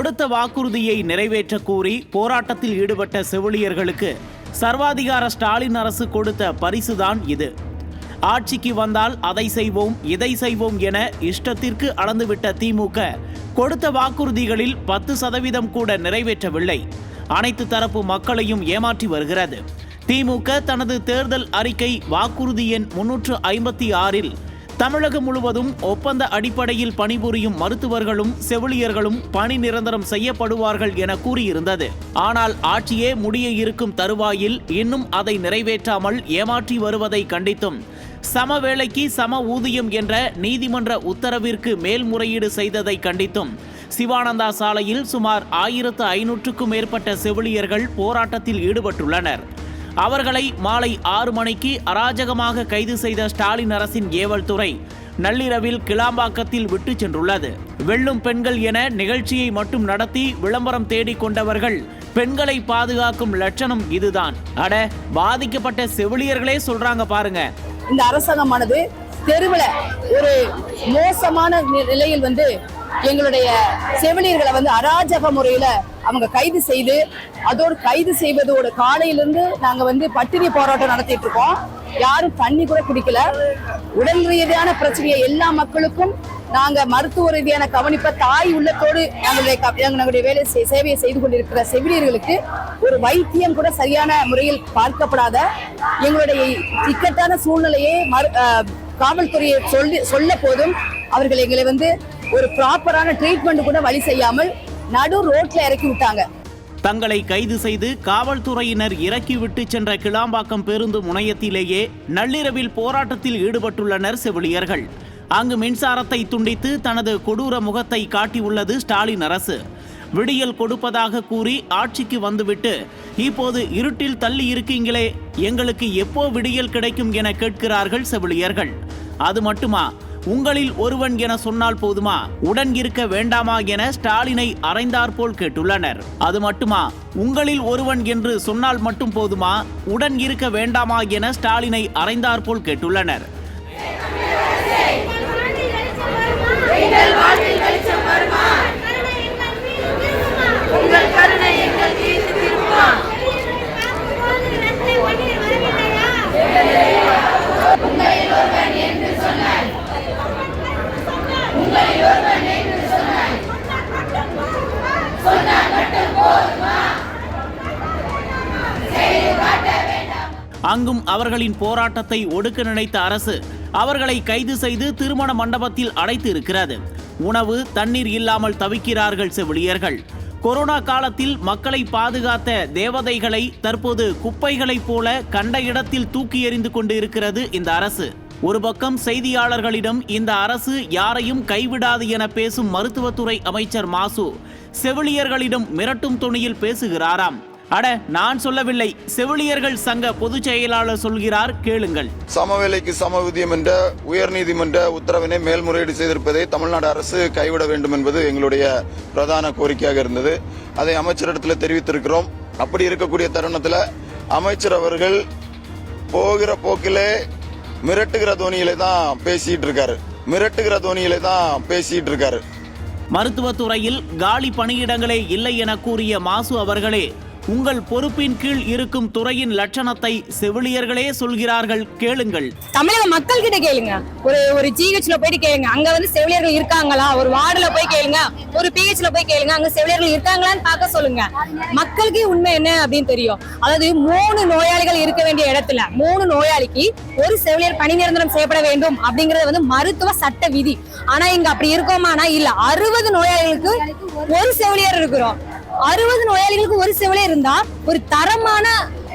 கொடுத்த வாக்குறுதியை நிறைவேற்ற கூறி போராட்டத்தில் ஈடுபட்ட செவிலியர்களுக்கு சர்வாதிகார ஸ்டாலின் அரசு கொடுத்த பரிசுதான் இது. ஆட்சிக்கு வந்தால் அதை செய்வோம் இதை செய்வோம் என இஷ்டத்திற்கு அளந்துவிட்ட திமுக கொடுத்த வாக்குறுதிகளில் பத்து சதவீதம் கூட நிறைவேற்றவில்லை. அனைத்து தரப்பு மக்களையும் ஏமாற்றி வருகிறது. திமுக தனது தேர்தல் அறிக்கை வாக்குறுதி எண் முன்னூற்று ஐம்பத்தி ஆறில் தமிழகம் முழுவதும் ஒப்பந்த அடிப்படையில் பணிபுரியும் மருத்துவர்களும் செவிலியர்களும் பணி நிரந்தரம் செய்யப்படுவார்கள் என கூறியிருந்தது. ஆனால் ஆட்சியே முடிய இருக்கும் தருவாயில் இன்னும் அதை நிறைவேற்றாமல் ஏமாற்றி வருவதை கண்டித்தும் சம வேலைக்கு சம ஊதியம் என்ற நீதிமன்ற உத்தரவிற்கு மேல்முறையீடு செய்ததை கண்டித்தும் சிவானந்தா சாலையில் சுமார் ஆயிரத்து ஐநூற்றுக்கும் மேற்பட்ட செவிலியர்கள் போராட்டத்தில் ஈடுபட்டுள்ளனர். அவர்களை மாலை ஆறு மணிக்கு அராஜகமாக கைது செய்த ஸ்டாலின் அரசின் ஏவல் துறை நள்ளிரவில் கிளாம்பாக்கத்தில் விட்டு சென்றுள்ளது. வெள்ளும் பெண்கள் என நிகழ்ச்சியை மட்டும் நடத்தி விளம்பரம் தேடிக் கொண்டவர்கள் பெண்களை பாதுகாக்கும் லட்சணம் இதுதான். அட பாதிக்கப்பட்ட செவிலியர்களே சொல்றாங்க பாருங்க. இந்த அரசாங்கமானது தெருவில் ஒரு மோசமான நிலையில் வந்து எங்களுடைய செவிலியர்களை வந்து அராஜக முறையில அவங்க கைது செய்து அதோடு கைது செய்வதோட காலையிலிருந்து நாங்கள் வந்து பட்டினி போராட்டம் நடத்திட்டு இருக்கோம். யாரும் தண்ணி கூட குடிக்கல. உடல் ரீதியான பிரச்சனையை எல்லா மக்களுக்கும் நாங்க மருத்துவ ரீதியான கவனிப்பை தாய் உள்ளத்தோடு எங்களுடைய எங்களுடைய வேலை செய்- சேவையை செய்து கொண்டிருக்கிற செவிலியர்களுக்கு ஒரு வைத்தியம் கூட சரியான முறையில் பார்க்கப்படாத எங்களுடைய இக்கட்டான சூழ்நிலையை மரு காவல்துறையை சொல்லி சொல்ல போதும். அவர்கள் எங்களை வந்து ஒரு ப்ராப்பரான ட்ரீட்மெண்ட் கூட வழி செய்யாமல் நடு ரோட்ல இறக்கி விட்டாங்க. தங்களை கைது செய்து காவல்துறையினர் இறக்கிவிட்டு சென்ற கிளாம்பாக்கம் பேருந்து முனையத்திலேயே நள்ளிரவில் போராட்டத்தில் ஈடுபட்டுள்ளனர் செவிலியர்கள். அங்கு மின்சாரத்தை துண்டித்து தனது கொடூர முகத்தை காட்டியுள்ளது ஸ்டாலின் அரசு. விடியல் கொடுப்பதாக கூறி ஆட்சிக்கு வந்துவிட்டு இப்போது இருட்டில் தள்ளி இருக்கீங்களே எங்களுக்கு எப்போ விடியல் கிடைக்கும் என கேட்கிறார்கள் செவிலியர்கள். அது மட்டுமா? உங்களில் ஒருவன் என சொன்னால் போதுமா? உடன் இருக்க வேண்டாமா என ஸ்டாலினை அறைந்தாற்போல் கேட்டுள்ளனர். அது மட்டுமா? உங்களில் ஒருவன் என்று சொன்னால் மட்டும் போதுமா? உடன் இருக்க வேண்டாமா என ஸ்டாலினை அறைந்தாற்போல் கேட்டுள்ளனர். உங்கள் அங்கும் அவர்களின் போராட்டத்தை ஒடுக்க நினைத்த அரசு அவர்களை கைது செய்து திருமண மண்டபத்தில் அடைத்து இருக்கிறது உணவு தண்ணீர் இல்லாமல் தவிக்கிறார்கள் செவிலியர்கள். கொரோனா காலத்தில் மக்களை பாதுகாத்த தேவதைகளை தற்போது குப்பைகளைப் போல கண்ட இடத்தில் தூக்கி எறிந்து கொண்டு இருக்கிறது இந்த அரசு. ஒரு பக்கம் செய்தியாளர்களிடம் இந்த அரசு யாரையும் கைவிடாது என பேசும் மருத்துவத்துறை அமைச்சர் மாசு செவிலியர்களிடம் மிரட்டும் துணியில் பேசுகிறாராம். அட நான் சொல்லவில்லை. செவிலியர்கள் சங்க பொதுச் செயலாளர் சொல்கிறார் கேளுங்கள். சமவேலைக்கு சம ஊதியம் என்ற உயர்நீதிமன்ற உத்தரவினை மேல்முறையீடு செய்திருப்பதை தமிழ்நாடு அரசு கைவிட வேண்டும் என்பது எங்களுடைய பிரதான கோரிக்கையாக இருந்தது. அதை அமைச்சரிடத்தில் தெரிவித்திருக்கிறோம். அப்படி இருக்கக்கூடிய தருணத்தில் அமைச்சர் அவர்கள் போகிற போக்கிலே மிரட்டுகிற தோனியிலே தான் பேசிட்டு இருக்காரு. மிரட்டுகிற தோனியிலே தான் பேசிட்டு இருக்காரு. மருத்துவத்துறையில் காலி பணியிடங்களே இல்லை என கூறிய மாசு அவர்களே உங்கள் பொறுப்பின் கீழ் இருக்கும் துறையின் லட்சணத்தை செவிலியர்களே சொல்கிறார்கள் கேளுங்கள். தமிழக மக்கள் கிட்ட கேளுங்க. ஒரு ஒரு ஜிஹெச்ல போயிட்டு கேளுங்க. அங்க வந்து செவிலியர்கள் இருக்காங்களா? ஒரு வார்டுல போய் கேளுங்க. ஒரு பிஹெச்ல போய் கேளுங்க. அங்க செவிலியர்கள் இருக்காங்களான்னு பார்க்க சொல்லுங்க. மக்களுக்கு உண்மை என்ன அப்படின்னு தெரியும். அதாவது மூணு நோயாளிகள் இருக்க வேண்டிய இடத்துல மூணு நோயாளிக்கு ஒரு செவிலியர் பணி நிரந்தரம் செய்யப்பட வேண்டும் அப்படிங்கறது வந்து மருத்துவ சட்ட விதி. ஆனா இங்க அப்படி இருக்கோமானா இல்ல. அறுபது நோயாளிகளுக்கு ஒரு செவிலியர் இருக்கிறோம். அறுபது நோயாளிகளுக்கு ஒரு செவிலே இருந்தா ஒரு தரமான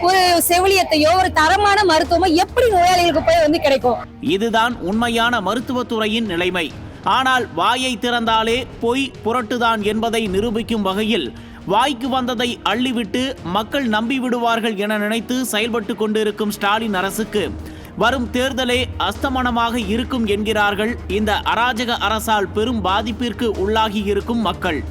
ஒரு செவிலியத்தையோ ஒரு தரமான மருத்துவமோ எப்படி நோயாளிகளுக்கு போய் வந்து கிடைக்கும்? இதுதான் உண்மையான மருத்துவத்துறையின் நிலைமை. ஆனால் வாயை திறந்தாலே பொய் புரட்டுதான் என்பதை நிரூபிக்கும் வகையில் வாய்க்கு வந்ததை அள்ளிவிட்டு மக்கள் நம்பி விடுவார்கள் என நினைத்து செயல்பட்டு கொண்டிருக்கும் ஸ்டாலின் அரசுக்கு வரும் தேர்தலே அஸ்தமனமாக இருக்கும் என்கிறார்கள் இந்த அராஜக அரசால் பெரும் பாதிப்பிற்கு உள்ளாகி இருக்கும் மக்கள்.